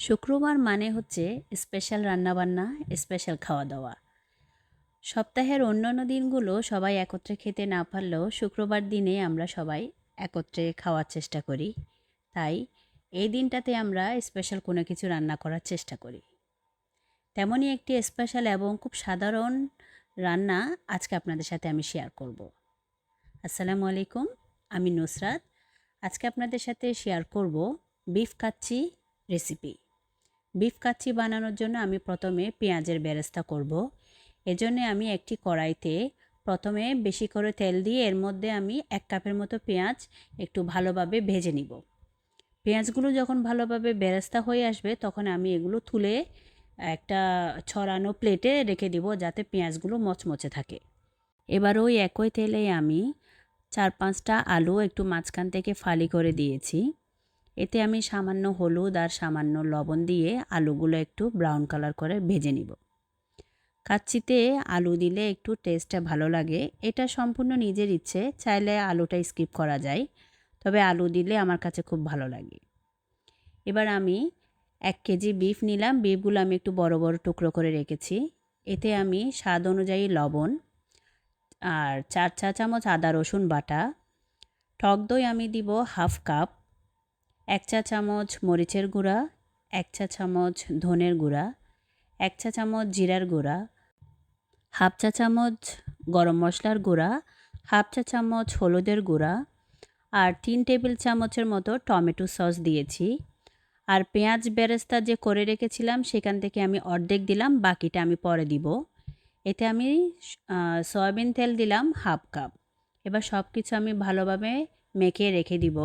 শুক্রবার মানে হচ্ছে স্পেশাল রান্নাবান্না স্পেশাল খাওয়া দাওয়া সপ্তাহের অন্যান্য দিনগুলো সবাই একত্রে খেতে না পারলেও শুক্রবার দিনে আমরা সবাই একত্রে খাওয়ার চেষ্টা করি। তাই এই দিনটাতে আমরা স্পেশাল কোনো কিছু রান্না করার চেষ্টা করি। তেমনই একটি স্পেশাল এবং খুব সাধারণ রান্না আজকে আপনাদের সাথে আমি শেয়ার করব। আসসালামু আলাইকুম, আমি নুসরাত। আজকে আপনাদের সাথে শেয়ার করব beef kacchi recipe beef kacchi বানানোর জন্য আমি প্রথমে পেঁয়াজের বেরেস্তা করব। এজন্য আমি একটি কড়াইতে প্রথমে বেশি করে তেল দিয়ে এর মধ্যে আমি এক কাপের মতো পেঁয়াজ একটু ভালোভাবে ভেজে নিব। পেঁয়াজগুলো যখন ভালোভাবে বেরেস্তা হয়ে আসবে, তখন আমি এগুলো তুলে একটা ছড়ানো প্লেটে রেখে দিব যাতে পেঁয়াজগুলো মচমচে থাকে। এবার ওই একই তেলে আমি চার পাঁচটা আলু একটু মাঝখান থেকে ফালি করে দিয়েছি। এতে আমি সামান্য হলুদ আর সামান্য লবণ দিয়ে আলুগুলো একটু ব্রাউন কালার করে ভেজে নিব। কাচ্চিতে আলু দিলে একটু টেস্টটা ভালো লাগে। এটা সম্পূর্ণ নিজের ইচ্ছে, চাইলে আলুটা স্কিপ করা যায়, তবে আলু দিলে আমার কাছে খুব ভালো লাগে। এবার আমি এক কেজি বিফ নিলাম। বিফগুলো আমি একটু বড় বড় টুকরো করে রেখেছি। এতে আমি স্বাদ অনুযায়ী লবণ আর চার চা চামচ আদা রসুন বাটা। টক দই আমি দিব হাফ কাপ এক চা চামচ মরিচের গুঁড়া, এক চা চামচ ধনের গুঁড়া, এক চা চামচ জিরার গুঁড়া, হাফ চা চামচ গরম মশলার গুঁড়া, হাফ চা চামচ হলুদের গুঁড়া আর তিন টেবিল চামচের মতো টমেটো সস দিয়েছি। আর পেঁয়াজ বেরেস্তা যে করে রেখেছিলাম সেখান থেকে আমি অর্ধেক দিলাম, বাকিটা আমি পরে দিব। এতে আমি সয়াবিন তেল দিলাম হাফ কাপ। এবার সব কিছু আমি ভালোভাবে মেখে রেখে দিব।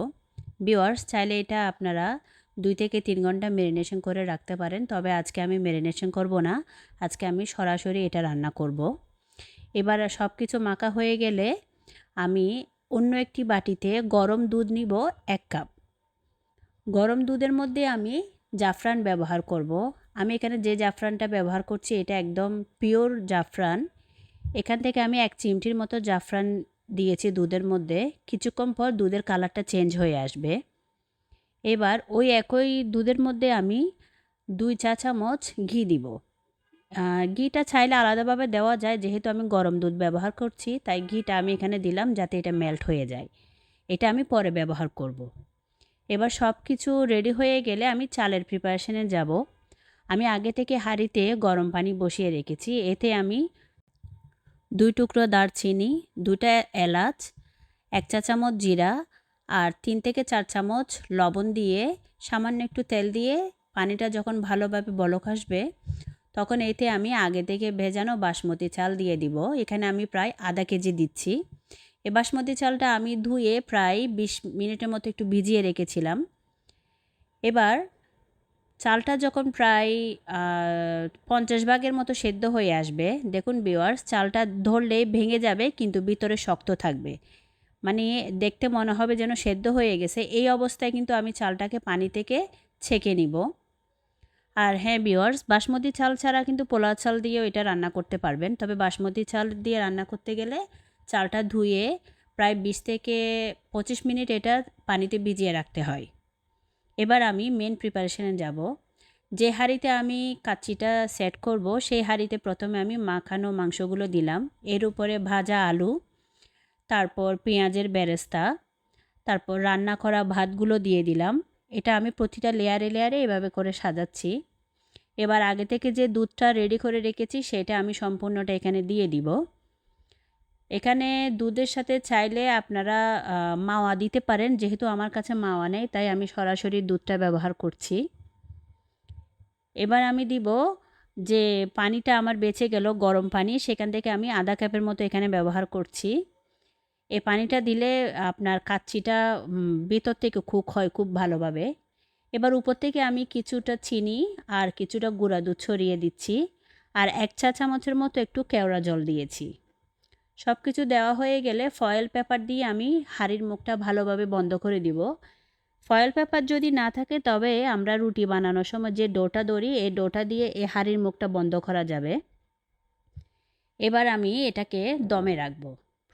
বিওয়ার্স চাইলে এটা আপনারা দুই থেকে তিন ঘণ্টা মেরিনেশন করে রাখতে পারেন তবে আজকে আমি মেরিনেশন করব না আজকে আমি সরাসরি এটা রান্না করব। এবার সব কিছু মাখা হয়ে গেলে আমি অন্য একটি বাটিতে গরম দুধ নিব এক কাপ গরম দুধের মধ্যে আমি জাফরান ব্যবহার করব। আমি এখানে যে জাফরানটা ব্যবহার করছি, এটা একদম পিওর জাফরান এখান থেকে আমি এক চিমটির মতো জাফরান দিয়েছি দুধের মধ্যে, কিছুক্ষণ পর দুধের কালারটা চেঞ্জ হয়ে আসবে। এবার ওই একই দুধের মধ্যে আমি দুই চা চামচ ঘি দিব। ঘিটা চাইলে আলাদাভাবে দেওয়া যায়, যেহেতু আমি গরম দুধ ব্যবহার করছি, তাই ঘিটা আমি এখানে দিলাম যাতে এটা মেল্ট হয়ে যায়। এটা আমি পরে ব্যবহার করব। এবার সব কিছু রেডি হয়ে গেলে আমি চালের প্রিপারেশনে যাব। আমি আগে থেকে হাঁড়িতে গরম পানি বসিয়ে রেখেছি, এতে আমি দুই টুকরো দারচিনি দুটা এলাচ, এক চা চামচ জিরা আর তিন থেকে চার চামচ লবণ দিয়ে সামান্য একটু তেল দিয়ে পানিটা যখন ভালোভাবে বলক আসবে, তখন এতে আমি আগে থেকে ভেজানো বাসমতি চাল দিয়ে দিব। এখানে আমি প্রায় আধা কেজি দিচ্ছি। এ বাসমতি চালটা আমি ধুয়ে প্রায় বিশ মিনিটের মতো একটু ভিজিয়ে রেখেছিলাম। এবার চালটা যখন প্রায় পঞ্চাশ ভাগের মতো সেদ্ধ হয়ে আসবে, দেখুন বিওয়ার্স চালটা ধরলে ভেঙে যাবে, কিন্তু ভিতরে শক্ত থাকবে। মানে দেখতে মনে হবে যেন সেদ্ধ হয়ে গেছে। এই অবস্থায় কিন্তু আমি চালটাকে পানি থেকে ছেঁকে নিব। আর হ্যাঁ বিওয়ার্স বাসমতি চাল ছাড়া কিন্তু পোলা চাল দিয়েও এটা রান্না করতে পারবেন। তবে বাসমতি চাল দিয়ে রান্না করতে গেলে চালটা ধুয়ে প্রায় বিশ থেকে পঁচিশ মিনিট এটা পানিতে ভিজিয়ে রাখতে হয়। এবার আমি মেন প্রিপারেশনে যাব। যে হাঁড়িতে আমি কাচ্চিটা সেট করব, সেই হাঁড়িতে প্রথমে আমি মাখানো মাংসগুলো দিলাম। এর উপরে ভাজা আলু, তারপর পেঁয়াজের বেরেস্তা, তারপর রান্না করা ভাতগুলো দিয়ে দিলাম। এটা আমি প্রতিটা লেয়ারে লেয়ারে এভাবে করে সাজাচ্ছি। এবার আগে থেকে যে দুধটা রেডি করে রেখেছি, সেটা আমি সম্পূর্ণটা এখানে দিয়ে দিব। এখানে দুধের সাথে চাইলে আপনারা মাওয়া দিতে পারেন। যেহেতু আমার কাছে মাওয়া নেই, তাই আমি সরাসরি দুধটা ব্যবহার করছি। এবার আমি দিব যে পানিটা আমার বেঁচে গেল গরম পানি, সেখান থেকে আমি আধা কাপের মতো এখানে ব্যবহার করছি। এই পানিটা দিলে আপনার কাচ্চিটা ভিতর থেকে কুক হয় খুব ভালোভাবে। এবার উপর থেকে আমি কিছুটা চিনি আর কিছুটা গুঁড়া দুধ ছড়িয়ে দিচ্ছি। আর এক চা চামচের মতো একটু কেওড়া জল দিয়েছি। সব কিছু দেওয়া হয়ে গেলে ফয়েল পেপার দিয়ে আমি হাঁড়ির মুখটা ভালোভাবে বন্ধ করে দিব। ফয়েল পেপার যদি না থাকে তবে আমরা রুটি বানানোর সময় যে ডোটা দড়ি, এই ডোটা দিয়ে এই হাঁড়ির মুখটা বন্ধ করা যাবে। এবার আমি এটাকে দমে রাখব।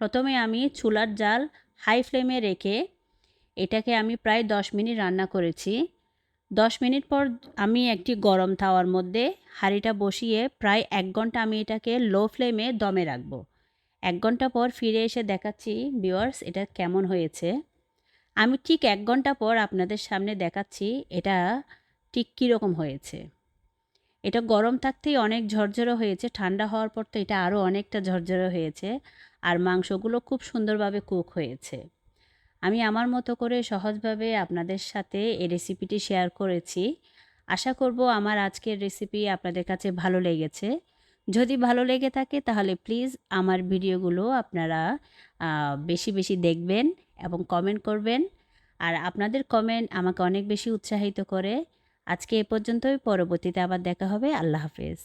প্রথমে আমি চুলার জাল হাই ফ্লেমে রেখে এটাকে আমি প্রায় দশ মিনিট রান্না করেছি। দশ মিনিট পর আমি একটি গরম তাওয়ার মধ্যে হাঁড়িটা বসিয়ে প্রায় এক ঘণ্টা আমি এটাকে লো ফ্লেমে দমে রাখব। এক ঘণ্টা পর ফিরে এসে দেখাচ্ছি ভিওয়ার্স এটা কেমন হয়েছে? আমি ঠিক এক ঘণ্টা পর আপনাদের সামনে দেখাচ্ছি, এটা ঠিক কীরকম হয়েছে? এটা গরম থাকতেই অনেক ঝরঝরে হয়েছে, ঠান্ডা হওয়ার পর তো এটা আরও অনেকটা ঝরঝরে হয়েছে, আর মাংসগুলো খুব সুন্দরভাবে কুক হয়েছে। আমি আমার মতো করে সহজভাবে আপনাদের সাথে এই রেসিপিটি শেয়ার করেছি। আশা করব আমার আজকের রেসিপি আপনাদের কাছে ভালো লেগেছে। যদি ভালো লেগে থাকে তাহলে প্লিজ আমার ভিডিওগুলো আপনারা বেশি বেশি দেখবেন এবং কমেন্ট করবেন। আর আপনাদের কমেন্ট আমাকে অনেক বেশি উৎসাহিত করে। আজকে এ পর্যন্তই। পরবর্তীতে আবার দেখা হবে। আল্লাহ হাফেজ।